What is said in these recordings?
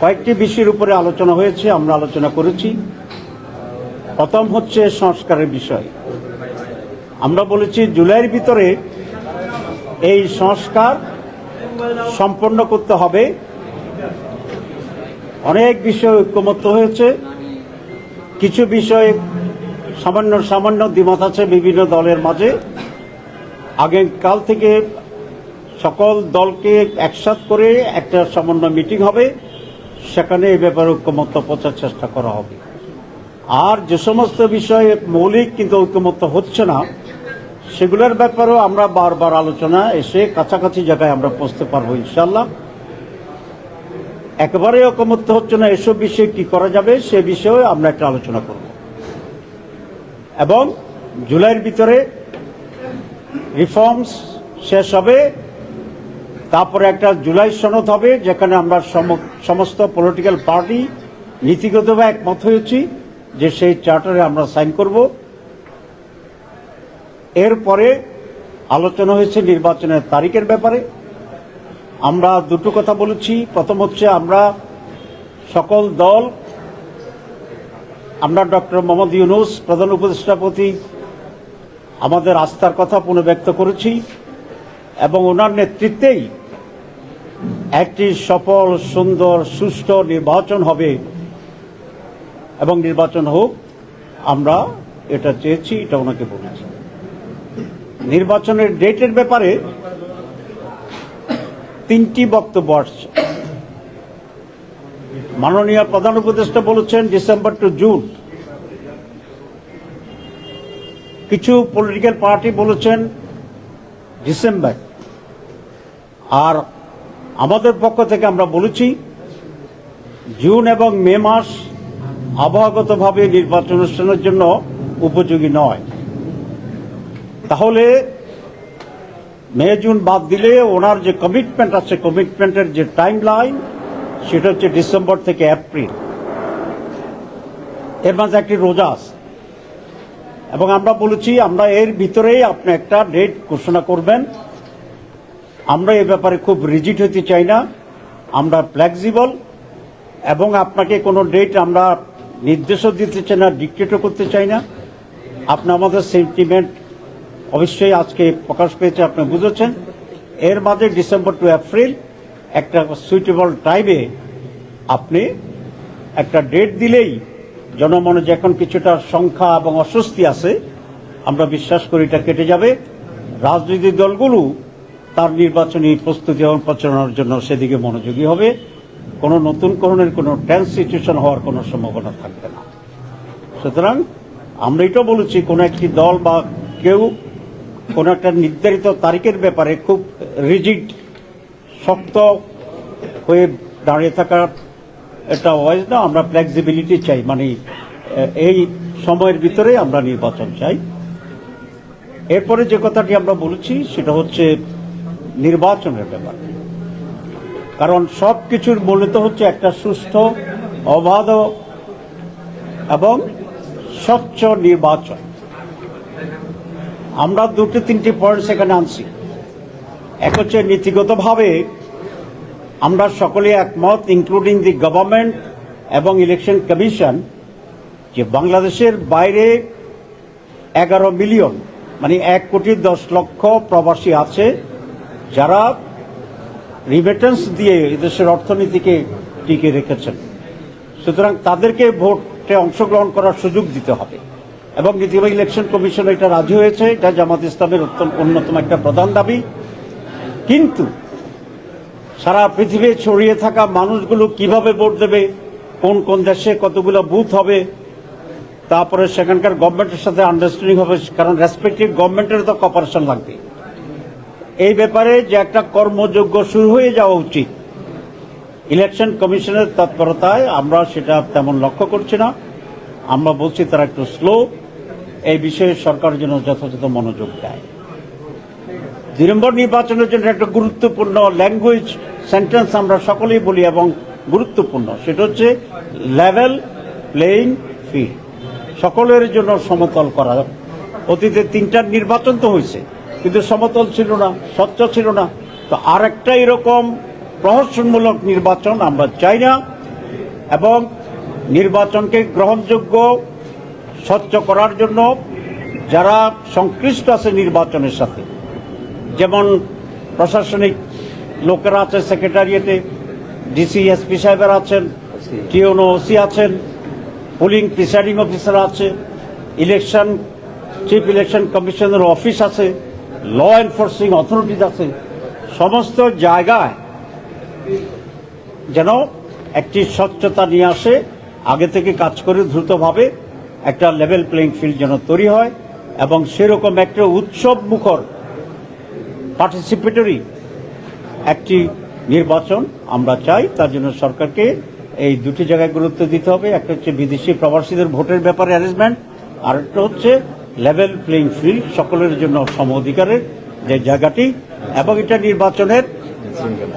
কয়েকটি বিষয়ের উপরে আলোচনা হয়েছে, আমরা আলোচনা করেছি। প্রথম হচ্ছে সংস্কারের বিষয়। আমরা বলেছি, জুলাইয়ের ভিতরে এই সংস্কার সম্পন্ন করতে হবে। অনেক বিষয় ঐক্যমত্য হয়েছে। কিছু বিষয়ে সামান্য সামান্য দ্বিমত আছে বিভিন্ন দলের মাঝে। আগামীকাল থেকে সকল দলকে একসাথ করে একটা সামান্য মিটিং হবে। সেখানে এই ব্যাপারে ঐক্যমত্য পৌঁছার চেষ্টা করা হবে। আর যে সমস্ত বিষয়ে মৌলিক কিন্তু ঐক্যমত্য হচ্ছে না, সেগুলোর ব্যাপারেও আমরা বারবার আলোচনা এসে কাছাকাছি জায়গায় আমরা পৌঁছতে পারব ইনশাল্লাহ একেবারে ঐকমত্য হচ্ছে না, এসব বিষয়ে কি করা যাবে সে বিষয়ে আমরা একটা আলোচনা করব। এবং জুলাইয়ের ভিতরে রিফর্মস শেষ হবে। তারপরে একটা জুলাই সনদ হবে, যেখানে আমরা সম- সমস্ত পলিটিক্যাল পার্টি নীতিগতভাবে একমত হয়েছি যে সেই চার্টারে আমরা সাইন করব। এরপরে আলোচনা হয়েছে নির্বাচনের তারিখের ব্যাপারে। আমরা দুটো কথা বলেছি। প্রথম হচ্ছে আমরা সকল দল, আমরা ডক্টর মোহাম্মদ ইউনুস, প্রধান উপদেষ্টাপতি আমাদের আস্থার কথা পুনর্ব্যক্ত করেছি এবং ওনার নেতৃত্বেই একটি সফল, সুন্দর, সুষ্ঠু নির্বাচন হবে। এবং নির্বাচন হোক, আমরা এটা চেয়েছি, এটা ওনাকে বলেছি। নির্বাচনের ডেটের ব্যাপারে তিনটি বক্তব্য আসছে। মাননীয় প্রধান উপদেষ্টা বলেছেন, ডিসেম্বর টু জুন। কিছু পলিটিক্যাল পার্টি বলেছেন, ডিসেম্বর। আর আমাদের পক্ষ থেকে আমরা বলেছি, জুন এবং মে মাস আবহাওয়াগতভাবে নির্বাচন অনুষ্ঠানের জন্য উপযোগী নয়। তাহলে মে, জুন বাদ দিলে ওনার যে কমিটমেন্ট আছে কমিটমেন্টের যে টাইম লাইন সেটা হচ্ছে ডিসেম্বর থেকে এপ্রিল। এর মাঝে একটি রোজা আছে। এবং আমরা বলেছি, আমরা এর ভিতরেই আপনি একটা ডেট ঘোষণা করবেন। আমরা এ ব্যাপারে খুব রিজিট হতে চাই না। আমরা ফ্লেক্সিবল এবং আপনাকে কোনো ডেট আমরা নির্দেশও দিতে চাই না ডিক্টেটও করতে চাই না। আপনি আমাদের সেন্টিমেন্ট অবশ্যই আজকে প্রকাশ পেয়েছে, আপনি বুঝেছেন। এর মাঝে ডিসেম্বর টু এপ্রিল একটা সুইটেবল টাইমে আপনি একটা ডেট দিলেই জনমনে যে এখন কিছুটা সংখ্যা এবং অস্বস্তি আছে, আমরা বিশ্বাস করি এটা কেটে যাবে। রাজনৈতিক দলগুলো তার নির্বাচনী প্রস্তুতি এবং প্রচারণার জন্য সেদিকে মনোযোগী হবে। কোনো নতুন করণের কোনো সিচুয়েশন হওয়ার কোনো সম্ভাবনা থাকবে না। সুতরাং আমরা এটাও বলেছি, কোনো একটি দল বা কেউ কোনো একটা নির্ধারিত তারিখের ব্যাপারে খুব রিজিড, শক্ত হয়ে দাঁড়িয়ে থাকার এটা ওয়াইজ না, আমরা ফ্লেক্সিবিলিটি চাই। মানে এই সময়ের ভিতরে আমরা নির্বাচন চাই। এরপরে যে কথাটি আমরা বলেছি, সেটা হচ্ছে নির্বাচনের ব্যাপার। কারণ সব কিছুর মূলত হচ্ছে একটা সুস্থ অবাধ এবং স্বচ্ছ নির্বাচন। আমরা দুটো, তিনটি পয়েন্ট সেখানে আনছি। এক হচ্ছে নীতিগতভাবে আমরা সকলে একমত ইনক্লুডিং দি গভর্নমেন্ট এবং ইলেকশন কমিশন যে বাংলাদেশের বাইরে এগারো মিলিয়ন মানে এক কোটি দশ লক্ষ প্রবাসী আছে। যারা রিমিটেন্স দিয়ে এদেশের অর্থনীতিকে টিকে রেখেছেন, সুতরাং তাদেরকে ভোটে অংশগ্রহণ করার সুযোগ দিতে হবে। এবং নীতিবাহী ইলেকশন কমিশন এটা রাজি হয়েছে, এটা জামাত ইসলামের অন্যতম একটা প্রধান দাবি। কিন্তু সারা পৃথিবী ছড়িয়ে থাকা মানুষগুলো কীভাবে ভোট দেবে, কোন কোন দেশে কতগুলো বুথ হবে, তারপরে সেখানকার গভর্নমেন্টের সাথে আন্ডারস্ট্যান্ডিং হবে, কারণ রেসপেক্টিভ গভর্নমেন্টের তো কপারেশন লাগবে। এই ব্যাপারে যে একটা কর্মযোগ্য শুরু হয়ে যাওয়া উচিত। ইলেকশন কমিশনের তৎপরতায় আমরা সেটা তেমন লক্ষ্য করছি না। আমরা বলছি তারা একটু স্লো এই বিষয়ে সরকার যেন যথাযথ মনোযোগ দেয়। দুই নম্বর নির্বাচনের জন্য একটা গুরুত্বপূর্ণ ল্যাঙ্গুয়েজ সেন্টেন্স আমরা সকলেই বলি এবং গুরুত্বপূর্ণ, সেটা হচ্ছে লেভেল প্লেইং ফিল্ড সকলের জন্য সমতল করা। অতীতে তিনটার নির্বাচন তো হয়েছে। কিন্তু সমতল ছিল না, স্বচ্ছ ছিল না। তো আর একটা এরকম প্রহসনমূলক নির্বাচন আমরা চাই না এবং নির্বাচনকে গ্রহণযোগ্য, স্বচ্ছ করার জন্য যারা সংশ্লিষ্ট আছে নির্বাচনের সাথে, যেমন প্রশাসনিক লোকেরা আছে সেক্রেটারিয়েটে ডিসি এসপি সাহেবের আছেন টিওনো ওসি আছেন, পুলিং প্রিসাইডিং অফিসার আছে, ইলেকশন চিফ ইলেকশন কমিশনের অফিস আছে ল এনফোর্সিং অথরিটিজ আছে, সমস্ত জায়গায় যেন একটি স্বচ্ছতা নিয়ে আসে, আগে থেকে কাজ করে দ্রুতভাবে একটা লেভেল প্লেইং ফিল্ড যেন তৈরি হয় এবং সেরকম একটা উৎসব মুখর পার্টিসিপেটরি একটি নির্বাচন আমরা চাই, তার জন্য সরকারকে এই দুটি জায়গায় গুরুত্ব দিতে হবে, একটা হচ্ছে বিদেশি প্রবাসীদের ভোটের ব্যাপারে অ্যারেঞ্জমেন্ট আর একটা হচ্ছে লেভেল প্লেইং ফিল্ড সকলের জন্য সম অধিকারের যে জায়গাটি, এবং এটা নির্বাচনের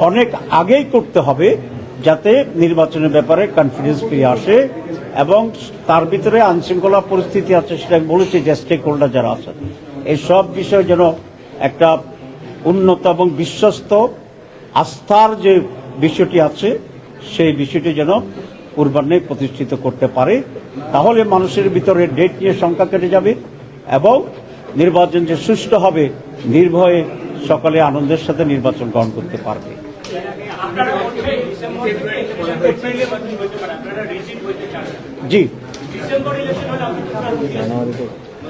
অনেক আগেই করতে হবে যাতে নির্বাচনের ব্যাপারে কনফিডেন্স ফিরে আসে, এবং তার ভিতরে আইনশৃঙ্খলা পরিস্থিতি আছে সেটা বলেছি যে স্টেক হোল্ডার যারা আছেন। এই সব বিষয়ে যেন একটা উন্নত এবং বিশ্বস্ত আস্থার যে বিষয়টি আছে, সেই বিষয়টি যেন পূর্বাহ্নে প্রতিষ্ঠিত করতে পারে, তাহলে মানুষের ভিতরে ডেট নিয়ে সংখ্যা কেটে যাবে এবং নির্বাচন যে সুষ্ঠু হবে, নির্ভয়ে সকালে আনন্দের সাথে নির্বাচন গ্রহণ করতে পারবে। জি।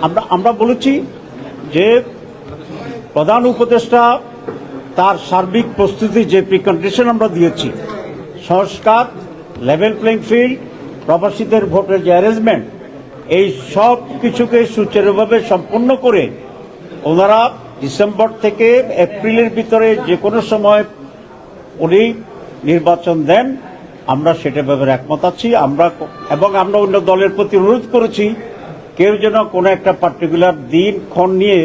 আমরা আমরা বলেছি যে প্রধান উপদেষ্টা তার সার্বিক প্রস্তুতি যে প্রিকন্ডিশন আমরা দিয়েছি, সংস্কার লেভেল প্লেইং ফিল্ড প্রবাসীদের ভোটের যে অ্যারেঞ্জমেন্ট এই সব কিছুকে সুচারুভাবে সম্পন্ন করে ওনারা ডিসেম্বর থেকে এপ্রিলের ভিতরে যে কোনো সময় উনি নির্বাচন দেন, আমরা সেটা ব্যাপারে একমত আছি। আমরা এবং আমরা অন্য দলের প্রতি অনুরোধ করেছি, কেউ যেন কোনো একটা পার্টিকুলার দিন, ক্ষণ নিয়ে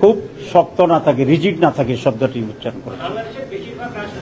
খুব শক্ত না থাকে রিজিড না থাকে শব্দটি উচ্চারণ করে বাংলাদেশের বেশিরভাগ রাষ্ট্র